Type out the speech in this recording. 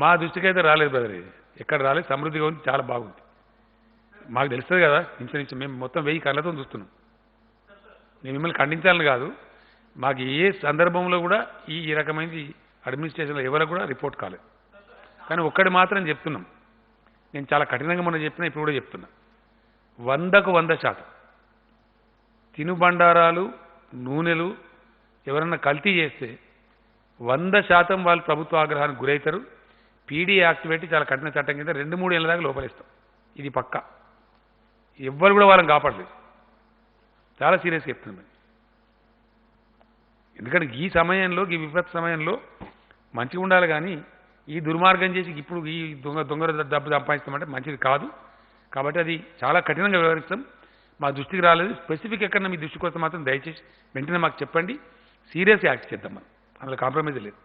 మా దృష్టికి అయితే రాలేదు బ్రదర్ ఇది ఎక్కడ రాలేదు సమృద్ధిగా ఉంది చాలా బాగుంది. మాకు తెలుస్తుంది కదా ఇంచు నుంచి మేము మొత్తం వెయ్యి కళ్ళతో చూస్తున్నాం. నేను మిమ్మల్ని ఖండించాలని కాదు మాకు ఏ సందర్భంలో కూడా ఈ ఈ రకమైనది అడ్మినిస్ట్రేషన్లో ఎవరికి కూడా రిపోర్ట్ కాలేదు. కానీ ఒక్కటి మాత్రం చెప్తున్నాం. నేను చాలా కఠినంగా మనం చెప్పినా ఇప్పుడు కూడా చెప్తున్నా. వందకు వంద శాతం తినుబండారాలు నూనెలు ఎవరన్నా కల్తీ చేస్తే వంద శాతం వాళ్ళు ప్రభుత్వ ఆగ్రహానికి గురవుతారు పీడీ యాక్ట్ పెట్టి చాలా కఠిన చట్టం కింద రెండు మూడు ఏళ్ళ దాకా లోపలిస్తాం. ఇది పక్క. ఎవ్వరు కూడా వాళ్ళని కాపాడలేదు. చాలా సీరియస్గా చెప్తున్నాం ఎందుకంటే ఈ సమయంలో ఈ విపత్తు సమయంలో మంచిగా ఉండాలి కానీ ఈ దుర్మార్గం చేసి ఇప్పుడు ఈ దొంగ దొంగ డబ్బు సంపాదిస్తామంటే మంచిది కాదు. కాబట్టి అది చాలా కఠినంగా వ్యవహరిస్తాం. మా దృష్టికి రాలేదు. స్పెసిఫిక్ ఎక్కడన్నా మీ దృష్టికి వస్తే మాత్రం దయచేసి వెంటనే మాకు చెప్పండి. సీరియస్ యాక్ట్ చేద్దాం మనం. అందులో కాంప్రమైజ్ లేదు.